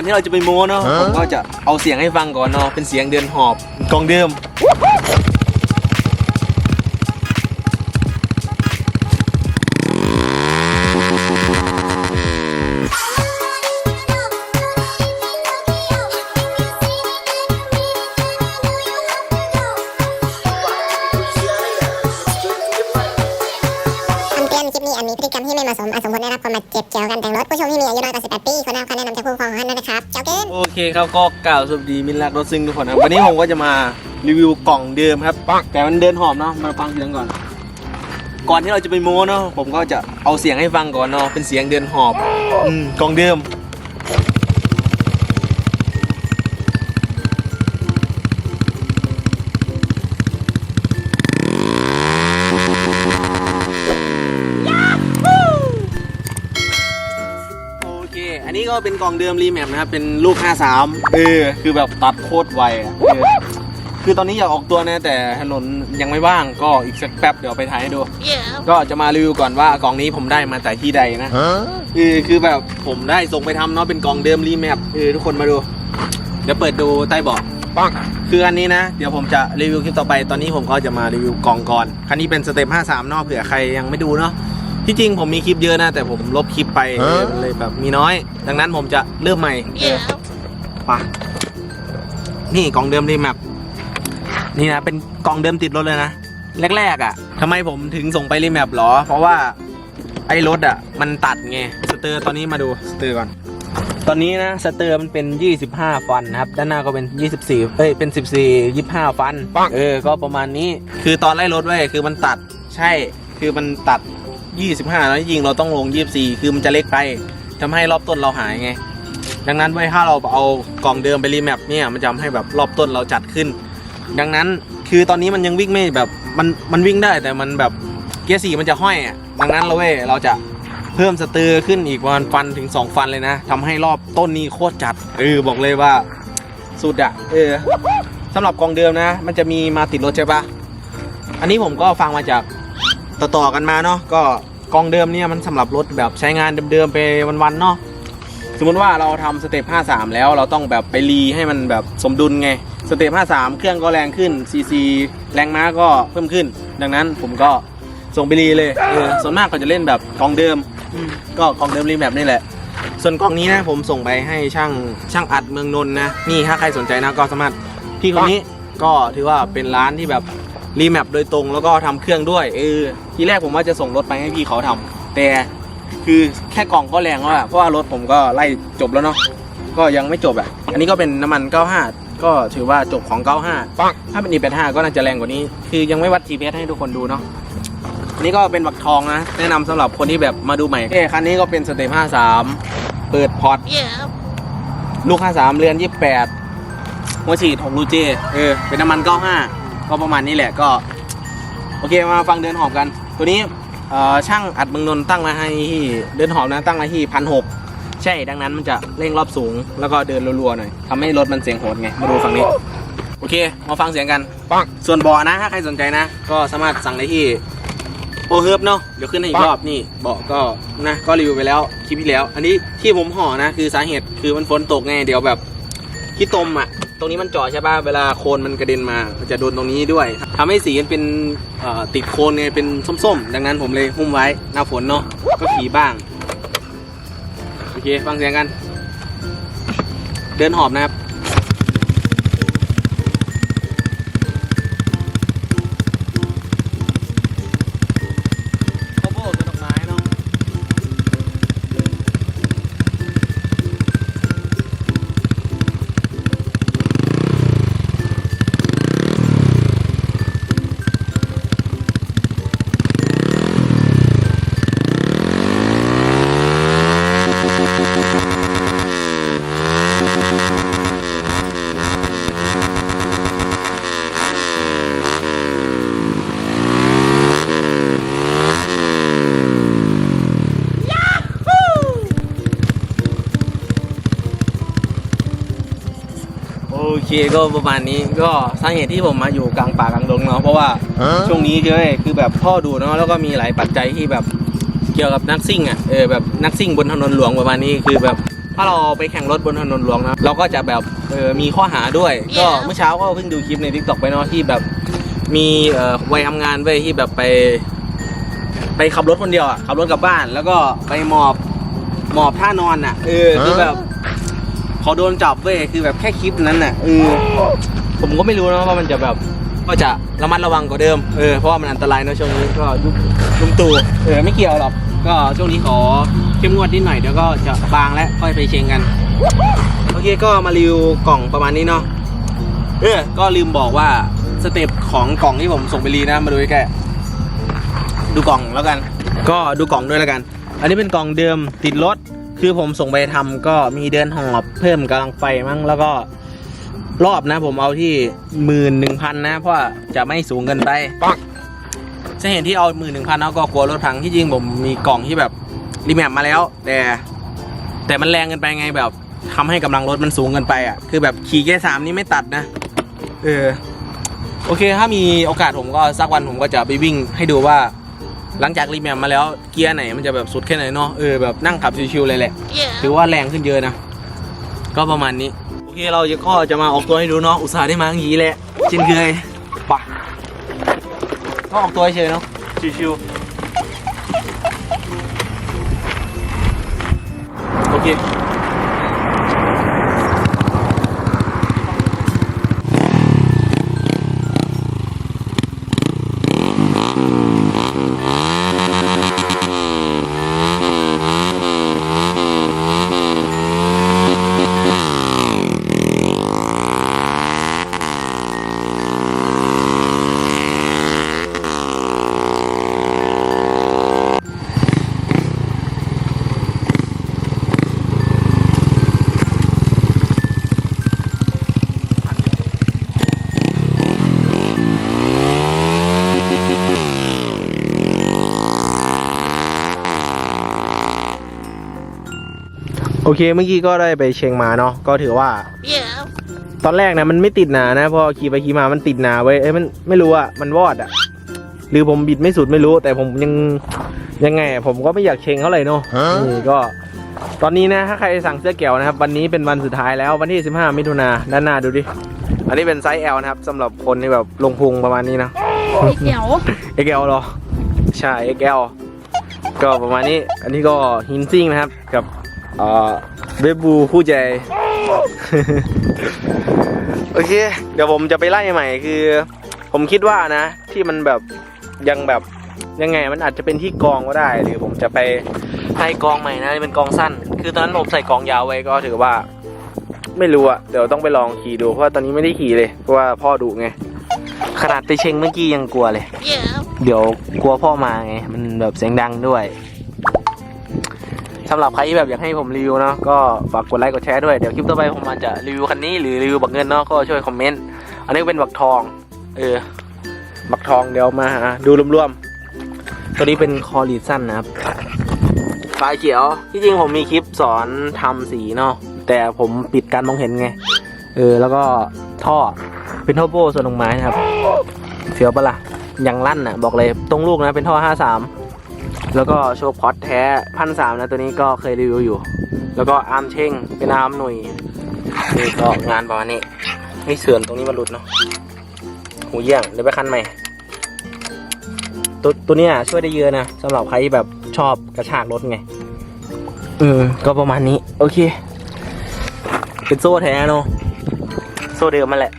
อนที่เราจะไปโม้เนาะผมก็จะเอาเสียงให้ฟังก่อนเนาะเป็นเสียงเดินหอบกองเดิม คครับก็กล่าวสวัสดีมินรักรถซิ่งทุกคนนะวันนี้ผมก็จะมารีวิวกล่องเดิมครับปักแต่มันเดินหอบเนาะมาฟังเสียงก่อน ก่อนที่เราจะไปโม้เนาะผมก็จะเอาเสียงให้ฟังก่อนเนาะเป็นเสียงเดินหอบอืมกล่องเดิม ก็เป็นกล่องเดิมรีแมปนะครับ เป็นลูก 53 เออ คือแบบตัดโคตรไวอะเออคือตอนนี้อยากออกตัวนะ แต่ถนนยังไม่ว่างก็อีกสักแป๊บเดี๋ยวไปถ่ายให้ดู ก็จะมารีวิวก่อนว่ากล่องนี้ผมได้มาจากที่ใดนะเออคือแบบผมได้ส่งไปทำเนาะเป็นกล่องเดิมรีแมปเออทุกคนมาดู เดี๋ยวเปิดดูใต้เบาะปังคืออันนี้นะ เดี๋ยวผมจะรีวิวคลิปต่อไป ตอนนี้ผมก็จะมารีวิวกล่องก่อน คันนี้เป็นสเต็ป53เนาะเผื่อใครยังไม่ดูเนาะ ที่จริงผมมีคลิปเยอะนะ แต่ผมลบคลิปไปเออมันเลยแบบมีน้อย ดังนั้นผมจะเริ่มใหม่เออไปนี่กล่องเดิมรีแมปนี่นะเป็นกล่องเดิมติดรถเลยนะแรกๆอะทำไมผมถึงส่งไปรีแมปหรอ เพราะว่าไอ้รถอะมันตัดไงสเตอร์ตอนนี้มาดูสเตอร์ก่อน ตอนนี้นะสเตอร์มันเป็น 25 ฟันนะครับด้านหน้าก็เป็น 24เอ้ยเป็น 14 25 ฟันเออก็ประมาณนี้ คือตอนไล่รถไว้ยคือมันตัดใช่คือมันตัด 25แล้วจริงเราต้องลง 24 คือมันจะเล็กไปทำให้รอบต้นเราหายไง ดังนั้นไว้ถ้าเราเอากล่องเดิมไปรีแมปเนี่ยมันจะทำให้แบบรอบต้นเราจัดขึ้น ดังนั้นคือตอนนี้มันยังวิ่งไม่แบบมันมันวิ่งได้แต่มันแบบเกียร์สี่มันจะห้อยอะดังนั้นเราเว้ยเราจะเพิ่มสเตอร์ขึ้นอีกประมาณฟันถึง 2 ฟันเลยนะทำให้รอบต้นนี้โคตรจัดเออบอกเลยว่าสุดอะเออสำหรับกล่องเดิมนะ มันจะมีมาติดรถใช่ปะอันนี้ผมก็ฟังมาจาก ต่อๆกันมาเนาะก็กองเดิมเนี่ยมันสำหรับรถแบบใช้งานเดิมๆไปวันๆเนาะสมมติว่าเราทำสเต็ป53 แล้วเราต้องแบบไปรีให้มันแบบสมดุลไงสเต็ป53 เครื่องก็แรงขึ้น CC แรงม้าก็เพิ่มขึ้น ดังนั้นผมก็ส่งไปรีเลยเออส่วนมากก็จะเล่นแบบกองเดิมมก็กองเดิมรีแบบนี่แหละ ส่วนกล่องนี้นะผมส่งไปให้ช่างช่างอัดเมืองนนนะนี่ถ้าใครสนใจนะก็สามารถพี่คนนี้ก็ถือว่าเป็นร้านที่แบบ รีแมปโดยตรงแล้วก็ทำเครื่องด้วยเออทีแรกผมว่าจะส่งรถไปให้พี่เขาทำแต่คือแค่กล่องก็แรงแล้วอะเพราะว่ารถผมก็ไล่จบแล้วเนาะก็ยังไม่จบอะอันนี้ก็เป็นน้ำมัน 95 ก็ถือว่าจบของ 95 ถ้าเป็น E85 ก็น่าจะแรงกว่านี้ คือยังไม่วัด GPS ให้ทุกคนดูเนาะอันนี้ก็เป็นบักทองนะ แนะนำสำหรับคนที่แบบมาดูใหม่เอ้คันนี้ก็เป็นสเต็ป53 เปิดพอร์ตลูก 53 เรือน 28 หัวฉีด6รูเจ เออ เป็นน้ำมัน 95 ก็ประมาณนี้แหละก็ โอเคมาฟังเดินหอบกัน ตัวนี้เอ่อช่างอัดเมืองนนท์ตั้งมาให้ที่เดินหอบนะตั้งมาที่พันหกใช่ดังนั้นมันจะเร่งรอบสูง แล้วก็เดินรัวๆหน่อยทำให้รถมันเสียงโหดไงมาดูฝั่งนี้ โอเค มาฟังเสียงกันปังส่วนเบาะนะถ้าใครสนใจนะ ก็สามารถสั่งได้ที่โอเฮิร์บเนาะเดี๋ยวขึ้นให้อีกรอบนี่เบาะก็นะก็รีวิวไปแล้วคลิปที่แล้ว อันนี้ที่ผมห่อนะคือสาเหตุคือมันฝนตกไงเดี๋ยวแบบที่ตมอะ ตรงนี้มันเจาะใช่ป่ะ เวลาโคลนมันกระเด็นมา มันจะโดนตรงนี้ด้วยทำให้สีมันเป็นติดโคลนไง เป็นส้มๆ ดังนั้นผมเลยหุ้มไว้ หน้าฝนเนาะ ก็ขี่บ้าง โอเค ฟังเสียงกัน เดินหอบนะครับ เคก็ประมาณนี้ก็สาเหตุที่ผมมาอยู่กลางป่ากลางดงเนาะเพราะว่าช่วงนี้เลยคือแบบพ่อดูเนาะแล้วก็มีหลายปัจจัยที่แบบเกี่ยวกับนักซิ่งอะเออแบบนักซิ่งบนถนนหลวงประมาณนี้คือแบบทถ้าเราไปแข่งรถบนถนนหลวงนะเราก็จะแบบเออมีข้อหาด้วย ก็เมื่อเช้าก็เพิ่งดูคลิปในทิกตอกไปเนาะที่แบบมีเอ่อวัยทำงานเว้ยที่แบบไป ไปขับรถคนเดียวอะขับรถกลับบ้าน แล้วก็ไปหมอบหมอบท่านอนอะเออคือแบบ เขาโดนจับเว้ยคือแบบแค่คลิปนั้นน่ะเออผมก็ไม่รู้นะว่ามันจะแบบก็จะระมัดระวังกว่าเดิมเออเพราะว่ามันอันตรายเนอะช่วงนี้ก็ยุคลุงตู่เออไม่เกี่ยวหรอกก็ช่วงนี้ขอเข้มงวดนิดหน่อยเดี๋ยวก็จะบางแล้วค่อยไปเชงกันโอเคก็มารีวิวกล่องประมาณนี้เนาะเออก็ลืมบอกว่าสเต็ปของกล่องที่ผมส่งไปรีนะมาดูใกดูกล่องแล้วกัน ก็ดูกล่องด้วยแล้วกัน อันนี้เป็นกล่องเดิมติดรถ คือผมส่งไปทำก็มีเดินหอบเพิ่มกำลังไฟมั้งแล้วก็รอบนะ ผมเอาที่หมื่นหนึ่งพันนะ เพราะว่าจะไม่สูงเกินไปจะเห็นที่เอาหมื่นหนึ่งพันแล้วก็กลัวรถพังที่จริงผมมีกล่องที่แบบรีแมปมาแล้ว แต่ แต่มันแรงเกินไปไงแบบทำให้กำลังรถมันสูงเกินไปอะคือแบบขี่แค่สามนี่ไม่ตัดนะ เออ โอเคถ้ามีโอกาสผมก็สักวันผมก็จะไปวิ่งให้ดูว่า หลังจากรีแมปมาแล้วเกียร์ไหนมันจะแบบสุดแค่ไหนเนาะเออแบบนั่งขับชิวๆเลยแหละ ถือว่าแรงขึ้นเยอะนะ ก็ประมาณนี้ โอเคเราจะก็จะมาออกตัวให้ดูเนาะอุตส่าห์ได้มาอย่างนี้แหละเช่นเคยปะก็ออกตัวเฉยๆเนาะชิวๆโอเค อเคเมื่อกี้ก็ได้ไปเชียงมาเนาะก็ถือว่า ตอนแรกนะมันไม่ติดหนานะ พอขี่ไปขี่มามันติดหนาไว้ยเอ้ยมันไม่รู้อะมันวอดอะหรือผมบิดไม่สุดไม่รู้ แต่ผมยังยังไงอะผมก็ไม่อยากเชงเท่าไหร่เนาะนี่ก็ ตอนนี้นะถ้าใครสั่งเสื้อแก้วนะครับ วันนี้เป็นวันสุดท้ายแล้ววันที่ 15 มิถุนาด้านหน้าดูดิอันนี้เป็นไซส์ L นะครับสำหรับคนที่แบบลงพุงประมาณนี้นะเดี๋ยว XL เหรอใช่ XL ก็ประมาณนี้ อันนี้ก็ฮินซิ่งนะครับกับ เอ่อเบบูคู่ใจ โอเค เดี๋ยวผมจะไปไล่ใหม่คือ ผมคิดว่านะ ที่มันแบบยังแบบยังไงมันอาจจะเป็นที่กองก็ได้ หรือผมจะไปให้กองใหม่นะเป็นกองสั้น คือตอนนั้นผมใส่กองยาวไว้ก็ถือว่า ไม่รู้อะเดี๋ยวต้องไปลองขี่ดูเพราะว่าตอนนี้ไม่ได้ขี่เลยเพราะว่าพ่อดุไงขนาดไปเชงเมื่อกี้ยังกลัวเลย เดี๋ยวกลัวพ่อมาไง มันแบบเสียงดังด้วย สำหรับใครที่แบบอยากให้ผมรีวิวเนาะก็ฝากกดไลค์กดแชร์ด้วยเดี๋ยวคลิปต่อไปผมอาจจะรีวิวคันนี้หรือรีวิวบักเงินเนาะก็ช่วยคอมเมนต์อันนี้เป็นบักทองเออบักทองเดี๋ยวมาดูรวมๆตัวนี้เป็นคอรีดสั้นนะครับฝาเขียวที่จริงผมมีคลิปสอนทำสีเนาะแต่ผมปิดการมองเห็นไงเออแล้วก็ท่อเป็นท่อโบส่วนลงไม้นะครับเฟียวปะล่ะยังลั่นอะบอกเลยตรงลูกนะเป็นท่อ 53 แล้วก็โชคพอตแท้พันสามนะตัวนี้ก็เคยรีวิวอยู่ แล้วก็อาร์มเช่งเป็นอาร์มหน่ยนี่ก็งานประมาณนี้นี่เสื่อนตรงนี้มันหลุดเนาะหูเยี่ยงเดี๋ยวไปคันใหม่ตัวตัวนี้ช่วยได้เยอะนะสำหรับใครที่แบบชอบกระชากรถไงอืมก็ประมาณนี้ โอเค เป็นโซ่แท้เนาะโซ่เดิมมาแหละ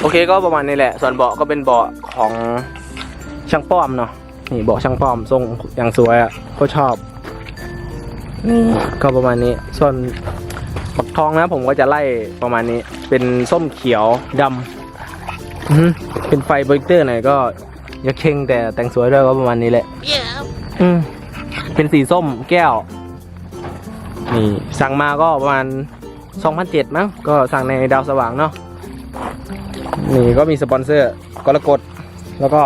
โอเคก็ประมาณนี้แหละ ส่วนเบาะก็เป็นเบาะของช่างป้อมเนาะ นี่เบาะช่างป้อมทรงอย่างสวยอะ่ะก็ชอบนี่ก็ประมาณนี้ ส่วนปักทองนะผมก็จะไล่ประมาณนี้ เป็นส้มเขียวดำอือหือเป็นไฟโปรเจคเตอร์หน่อยก็อยักเชงแต่แต่งสวยด้วยก็ประมาณนี้แหละอืมเป็นสีส้มแก้ว นี่สั่งมาก็ประมาณ2,007มั้งก็สั่งในดาวสว่างเนาะนี่ก็มีสปอนเซอร์กรกฎแล้วก็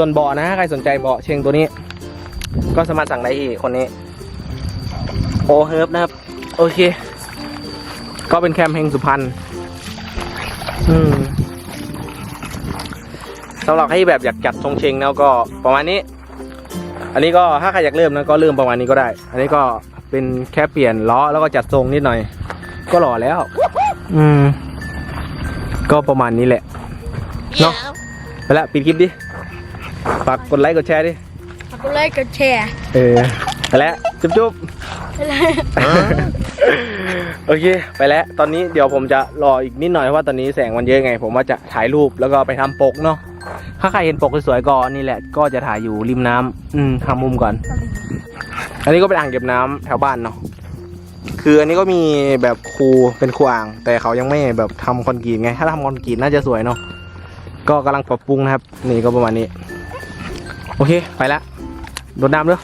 ส่วนเบาะนะใครสนใจเบาะเชงตัวนี้ ก็สามารถสั่งได้ที่คนนี้ โอเฮิร์บนะครับ โอเค ก็เป็นแคมเพลงสุพรรณอืมสำหรับให้แบบอยากจัดทรงเชงแล้วก็ประมาณนี้ อันนี้ก็ถ้าใครอยากเริ่มนะก็เริ่มประมาณนี้ก็ได้ อันนี้ก็เป็นแค่เปลี่ยนล้อแล้วก็จัดทรงนิดหน่อย ก็หล่อแล้ว อืม ก็ประมาณนี้แหละเนาะไปละปิดคลิปดิ ฝากกดไลค์กดแชร์ดิฝากกดไลค์กดแชร์เออไปแล้วจุ๊บจุ๊บโอเค ไปแล้ว ตอนนี้เดี๋ยวผมจะรออีกนิดหน่อยเพราะว่าตอนนี้แสงมันเยอะไง ผมว่าจะถ่ายรูปแล้วก็ไปทำปกเนาะถ้าใครเห็นปกสวยๆก็นี่แหละ ก็จะถ่ายอยู่ริมน้ำอืมทำมุมก่อน อันนี้ก็เป็นอ่างเก็บน้ำแถวบ้านเนาะคืออันนี้ก็มีแบบคูเป็นคูอ่าง แต่เขายังไม่แบบทำคอนกรีตไง ถ้าทำคอนกรีตน่าจะสวยเนาะก็กำลังปรับปรุงนะครับ นี่ก็ประมาณนี้ โอเคไปละโดดน้ำเด้อ